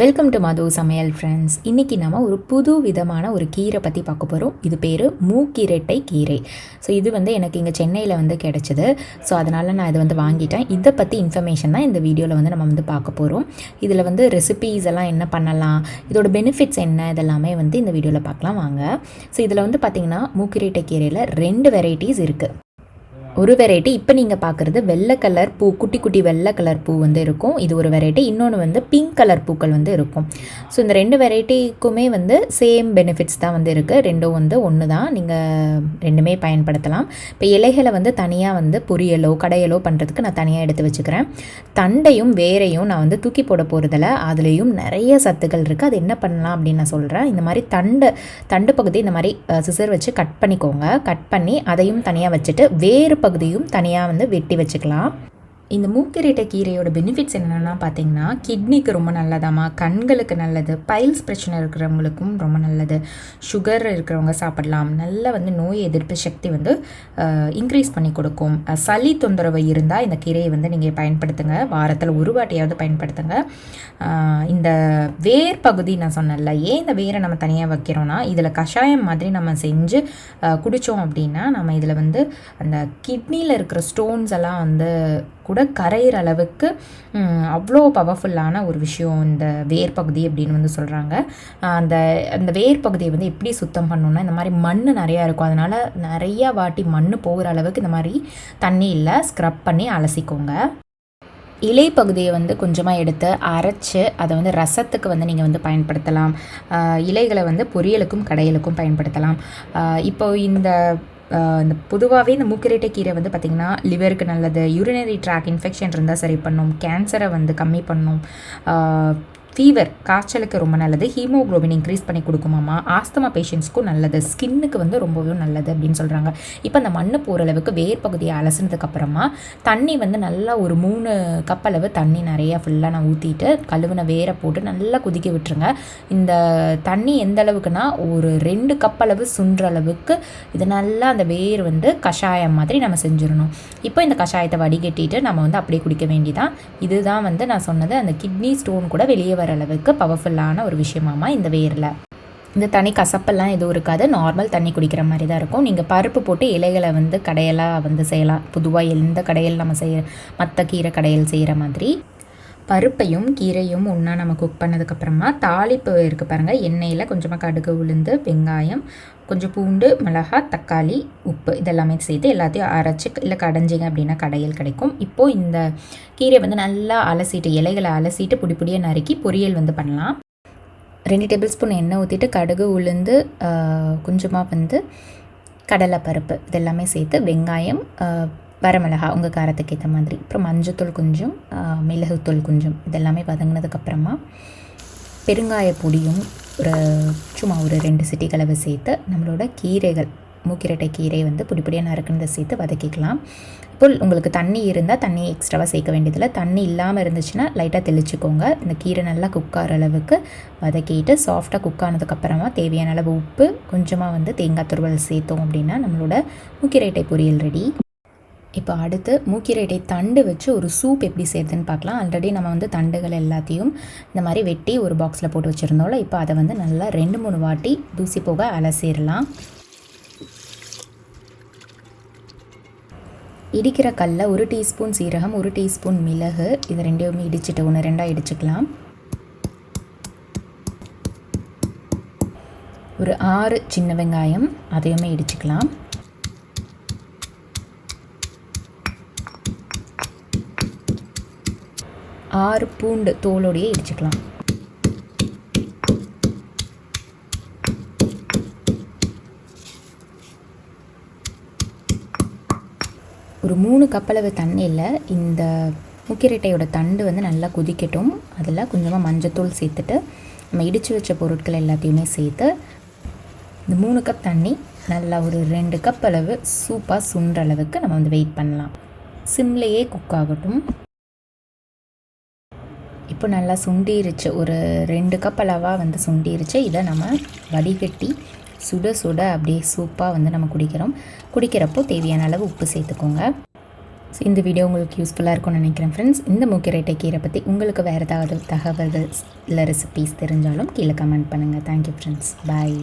Welcome to மது சமையல் friends இன்றைக்கி நம்ம ஒரு புது விதமான ஒரு கீரை பற்றி பார்க்க போகிறோம் இது பேர் மூக்கிரட்டை கீரை. ஸோ இது வந்து எனக்கு இங்கே சென்னையில் வந்து கிடச்சிது. ஸோ அதனால் நான் இதை வந்து வாங்கிட்டேன். இதை பற்றி இன்ஃபர்மேஷன் தான் இந்த வீடியோவில் வந்து நம்ம வந்து பார்க்க போகிறோம் இதில் வந்து ரெசிபீஸ் எல்லாம் என்ன பண்ணலாம் இதோட பெனிஃபிட்ஸ் என்ன இதெல்லாமே வந்து இந்த வீடியோவில் பார்க்கலாம். வாங்க. ஸோ இதில் வந்து பார்த்திங்கன்னா மூக்கிரட்டை கீரையில் ரெண்டு வெரைட்டிஸ் இருக்குது ஒரு வெரைட்டி இப்போ நீங்கள் பார்க்குறது வெள்ளை கலர் பூ குட்டி குட்டி வெள்ளை கலர் பூ வந்து இருக்கும். இது ஒரு வெரைட்டி இன்னொன்று வந்து பிங்க் கலர் பூக்கள் வந்து இருக்கும். ஸோ இந்த ரெண்டு வெரைட்டிக்குமே வந்து சேம் பெனிஃபிட்ஸ் தான் வந்து இருக்குது ரெண்டும் வந்து ஒன்று தான் நீங்கள் ரெண்டுமே பயன்படுத்தலாம். இப்போ இலைகளை வந்து தனியாக வந்து பொரியலோ கடையலோ பண்ணுறதுக்கு நான் தனியாக எடுத்து வச்சுக்கிறேன். தண்டையும் வேரையும் நான் வந்து தூக்கி போட போகிறதில்ல அதுலேயும் நிறைய சத்துக்கள் இருக்குது அது என்ன பண்ணலாம் அப்படின்னு நான் சொல்கிறேன் இந்த மாதிரி தண்டு தண்டு பகுதி இந்த மாதிரி சிசர் வச்சு கட் பண்ணிக்கோங்க. கட் பண்ணி அதையும் தனியாக வச்சுட்டு வேறு பகுதியும் தனியாக வந்து வெட்டி வச்சுக்கலாம். இந்த மூக்கிரீட்டை கீரையோட பெனிஃபிட்ஸ் என்னென்னா பார்த்தீங்கன்னா கிட்னிக்கு ரொம்ப நல்லதாமா கண்களுக்கு நல்லது பைல்ஸ் பிரச்சனை இருக்கிறவங்களுக்கும் ரொம்ப நல்லது சுகர் இருக்கிறவங்க சாப்பிடலாம். நல்ல வந்து நோய் எதிர்ப்பு சக்தி வந்து இன்க்ரீஸ் பண்ணி கொடுக்கும். சளி தொந்தரவு இருந்தால் இந்த கீரையை வந்து நீங்கள் பயன்படுத்துங்க. வாரத்தில் ஒரு வாட்டியாவது பயன்படுத்துங்க. இந்த வேர் பகுதி நான் சொன்னேன்ல ஏன் இந்த வேரை நம்ம தனியாக வைக்கிறோன்னா இதில் கஷாயம் மாதிரி நம்ம செஞ்சு குடித்தோம் அப்படின்னா நம்ம இதில் வந்து அந்த கிட்னியில் இருக்கிற ஸ்டோன்ஸ் எல்லாம் வந்து கூட கரையிற அளவுக்கு அவ்வளோ பவர்ஃபுல்லான ஒரு விஷயம் இந்த வேர் பகுதி அப்படின்னு வந்து சொல்கிறாங்க அந்த அந்த வேர் பகுதியை வந்து எப்படி சுத்தம் பண்ணணும்னா இந்த மாதிரி மண் நிறையா இருக்கும். அதனால் நிறையா வாட்டி மண் போகிற அளவுக்கு இந்த மாதிரி தண்ணியில் ஸ்க்ரப் பண்ணி அலசிக்கோங்க. இலை பகுதியை வந்து கொஞ்சமாக எடுத்து அரைச்சு அதை வந்து ரசத்துக்கு வந்து நீங்கள் வந்து பயன்படுத்தலாம். இலைகளை வந்து பொரியலுக்கும் கடையலுக்கும் பயன்படுத்தலாம். இப்போ இந்த இந்த பொதுவாகவே இந்த மூக்கிரட்டை கீரை வந்து பார்த்திங்கன்னா லிவருக்கு நல்லது யூரினரி ட்ராக் இன்ஃபெக்ஷன் இருந்தால் சரி பண்ணும் கேன்சரை வந்து கம்மி பண்ணும். ஃபீவர் காய்ச்சலுக்கு ரொம்ப நல்லது. ஹீமோகுளோபின் இன்க்ரீஸ் பண்ணி கொடுக்குமாமா ஆஸ்தமா பேஷண்ட்ஸ்க்கும் நல்லது. ஸ்கின்னுக்கு வந்து ரொம்பவே நல்லது அப்படின்னு சொல்கிறாங்க இப்போ அந்த மண்ணு போகிற அளவுக்கு வேர் பகுதியை அலசினதுக்கப்புறமா தண்ணி வந்து நல்லா ஒரு மூணு கப் அளவு தண்ணி நிறையா ஃபுல்லாக நான் ஊற்றிட்டு கழுவின வேரை போட்டு நல்லா கொதிக்க விட்டுருங்க. இந்த தண்ணி எந்த அளவுக்குன்னா ஒரு ரெண்டு கப் அளவு சுன்ற அளவுக்கு இது நல்லா அந்த வேர் வந்து கஷாயம் மாதிரி நம்ம செஞ்சிடணும். இப்போ இந்த கஷாயத்தை வடிகட்டிட்டு நம்ம வந்து அப்படியே குடிக்க வேண்டியதான் இதுதான் வந்து நான் சொன்னது அந்த கிட்னி ஸ்டோன் கூட வெளியே வர அளவுக்கு பவர்ஃபுல்லான ஒரு விஷயமாமா இந்த வேரில். இந்த தனி கசப்பெல்லாம் எதுவும் இருக்காது. நார்மல் தண்ணி குடிக்கிற மாதிரி தான் இருக்கும். நீங்கள் பருப்பு போட்டு இலைகளை வந்து கடையலாக வந்து செய்யலாம். பொதுவாக எந்த கடையில் நம்ம செய்ய மற்ற கீரை கடையில் செய்கிற மாதிரி. பருப்பையும் கீரையும் ஒன்றா நம்ம குக் பண்ணதுக்கப்புறமா தாளிப்பு இருக்குது பாருங்கள் எண்ணெயில் கொஞ்சமாக கடுகு உளுந்து வெங்காயம் கொஞ்சம் பூண்டு மிளகா தக்காளி உப்பு இதெல்லாமே சேர்த்து எல்லாத்தையும் அரைச்சி இல்லை கடைஞ்சிங்க அப்படின்னா கடையில் கிடைக்கும். இப்போது இந்த கீரை வந்து நல்லா அலசிட்டு இலைகளை அலசிட்டு பொடி பொடியாக நறுக்கி பொரியல் வந்து பண்ணலாம். ரெண்டு டேபிள் ஸ்பூன் எண்ணெய் ஊற்றிட்டு கடுகு உளுந்து கொஞ்சமாக வந்து கடலைப்பருப்பு இதெல்லாமே சேர்த்து வெங்காயம் வரமிளகா உங்கள் காரத்துக்கு ஏற்ற மாதிரி. அப்புறம் மஞ்சத்தூள் கொஞ்சம் மிளகுத்தூள் கொஞ்சம் இதெல்லாமே வதங்கினதுக்கப்புறமா பெருங்காய பொடியும் ஒரு சும்மா ஒரு ரெண்டு சிட்டிகளவு சேர்த்து நம்மளோட கீரைகள் மூக்கிரட்டை கீரை வந்து பொடி பொடியாக நறுக்குனதை சேர்த்து வதக்கிக்கலாம். இப்போ உங்களுக்கு தண்ணி இருந்தால் தண்ணி எக்ஸ்ட்ராவாக சேர்க்க வேண்டியதில்லை. தண்ணி இல்லாமல் இருந்துச்சுன்னா லைட்டாக தெளிச்சுக்கோங்க. இந்த கீரை நல்லா குக் ஆகிற அளவுக்கு வதக்கிட்டு சாஃப்டாக குக் ஆனதுக்கப்புறமா தேவையான அளவு உப்பு கொஞ்சமாக வந்து தேங்காய் துருவல் சேர்த்தோம் அப்படின்னா நம்மளோட மூக்கிரட்டை பொரியல் ரெடி இப்போ அடுத்து மூக்கிரட்டை தண்டு வச்சு ஒரு சூப் எப்படி செய்யுதுன்னு பார்க்கலாம். ஆல்ரெடி நம்ம வந்து தண்டுகள் எல்லாத்தையும் இந்த மாதிரி வெட்டி ஒரு பாக்ஸில் போட்டு வச்சுருந்தோம்ல இப்போ அதை வந்து நல்லா ரெண்டு மூணு வாட்டி தூசி போக அலசிடலாம். இடிக்கிற கல்லில் ஒரு டீஸ்பூன் சீரகம் ஒரு டீஸ்பூன் மிளகு இது ரெண்டையுமே இடிச்சிட்டு ஒன்று ரெண்டாக இடிச்சுக்கலாம். ஒரு ஆறு சின்ன வெங்காயம் அதையுமே இடிச்சுக்கலாம். ஆறு பூண்டு தோலோடையே இடிச்சுக்கலாம். ஒரு மூணு கப்பளவு தண்ணியில் இந்த முக்கிரட்டையோட தண்டு வந்து நல்லா கொதிக்கட்டும். அதில் கொஞ்சமாக மஞ்சத்தூள் சேர்த்துட்டு நம்ம இடித்து வச்ச பொருட்கள் எல்லாத்தையுமே சேர்த்து இந்த மூணு கப் தண்ணி நல்லா ஒரு ரெண்டு கப் அளவு சூப்பாக சுண்டுற அளவுக்கு நம்ம வந்து வெயிட் பண்ணலாம். சிம்லேயே குக் ஆகட்டும். இப்போ நல்லா சுண்டிருச்சு. ஒரு ரெண்டு கப் அளவாக வந்து சுண்டிருச்சு. இதை நம்ம வடிகட்டி சுட சுட அப்படியே சூப்பாக வந்து நம்ம குடிக்கிறோம். குடிக்கிறப்போ தேவையான அளவு உப்பு சேர்த்துக்கோங்க. ஸோ இந்த வீடியோ உங்களுக்கு யூஸ்ஃபுல்லாக இருக்கும்னு நினைக்கிறேன் ஃப்ரெண்ட்ஸ் இந்த மூக்கிரைட்டை கீரை பற்றி உங்களுக்கு வேறு ஏதாவது தகவல்கள் இல்லை ரெசிபீஸ் தெரிஞ்சாலும் கீழே கமெண்ட் பண்ணுங்கள் தேங்க்யூ ஃப்ரெண்ட்ஸ் பாய்